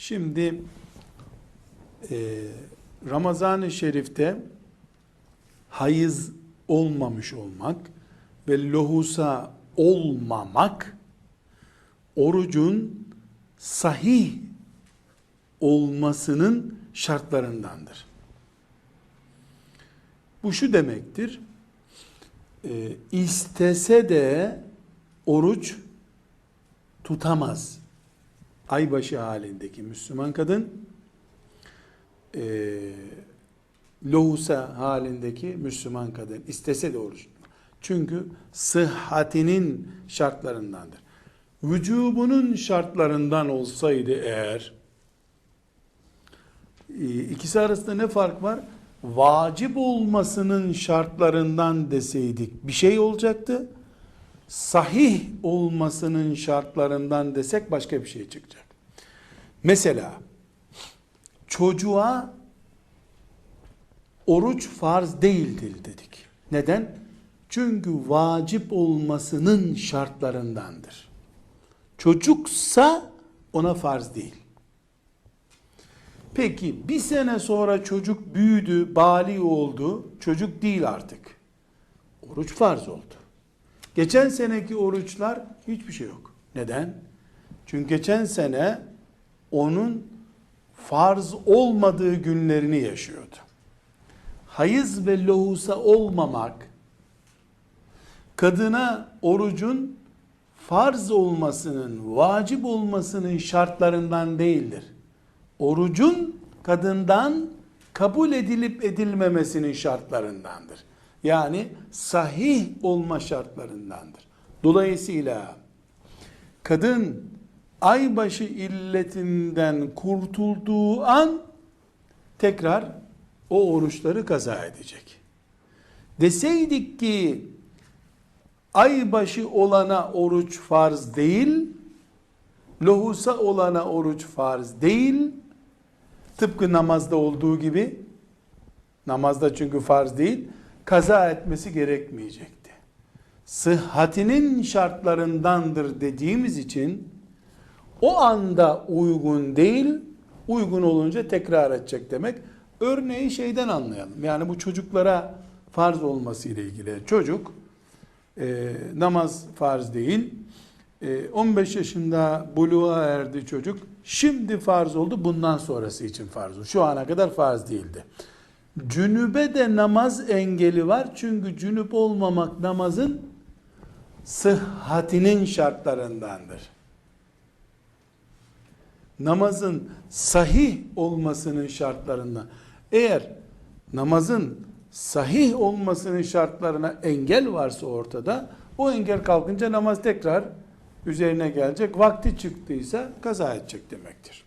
Şimdi e, Ramazan-ı Şerif'te hayız olmamış olmak ve lohusa olmamak orucun sahih olmasının şartlarındandır. Bu şu demektir. E, istese de oruç tutamaz. Aybaşı halindeki Müslüman kadın e, lohusa halindeki Müslüman kadın istese de oruç. Çünkü sıhhatinin şartlarındandır. Vücubunun şartlarından olsaydı eğer e, ikisi arasında ne fark var? Vacip olmasının şartlarından deseydik bir şey olacaktı. Sahih olmasının şartlarından desek başka bir şey çıkacak. Mesela çocuğa oruç farz değildir dedik. Neden? Çünkü vacip olmasının şartlarındandır. Çocuksa ona farz değil. Peki bir sene sonra çocuk büyüdü, bali oldu, çocuk değil artık. Oruç farz oldu. Geçen seneki oruçlar hiçbir şey yok. Neden? Çünkü geçen sene onun farz olmadığı günlerini yaşıyordu. Hayız ve lohusa olmamak kadına orucun farz olmasının, vacip olmasının şartlarından değildir. Orucun kadından kabul edilip edilmemesinin şartlarındandır. Yani sahih olma şartlarındandır. Dolayısıyla kadın aybaşı illetinden kurtulduğu an tekrar o oruçları kaza edecek. Deseydik ki aybaşı olana oruç farz değil, lohusa olana oruç farz değil, tıpkı namazda olduğu gibi, namazda çünkü farz değil, kaza etmesi gerekmeyecekti. Sıhhatinin şartlarındandır dediğimiz için, o anda uygun değil, uygun olunca tekrar edecek demek. Örneği şeyden anlayalım. Yani bu çocuklara farz olması ile ilgili. Çocuk e, namaz farz değil. E, 15 yaşında buluğa erdi çocuk. Şimdi farz oldu. Bundan sonrası için farz oldu. Şu ana kadar farz değildi. Cünübe de namaz engeli var. Çünkü cünüp olmamak namazın sıhhatinin şartlarındandır namazın sahih olmasının şartlarından. Eğer namazın sahih olmasının şartlarına engel varsa ortada, o engel kalkınca namaz tekrar üzerine gelecek. Vakti çıktıysa kaza edecek demektir.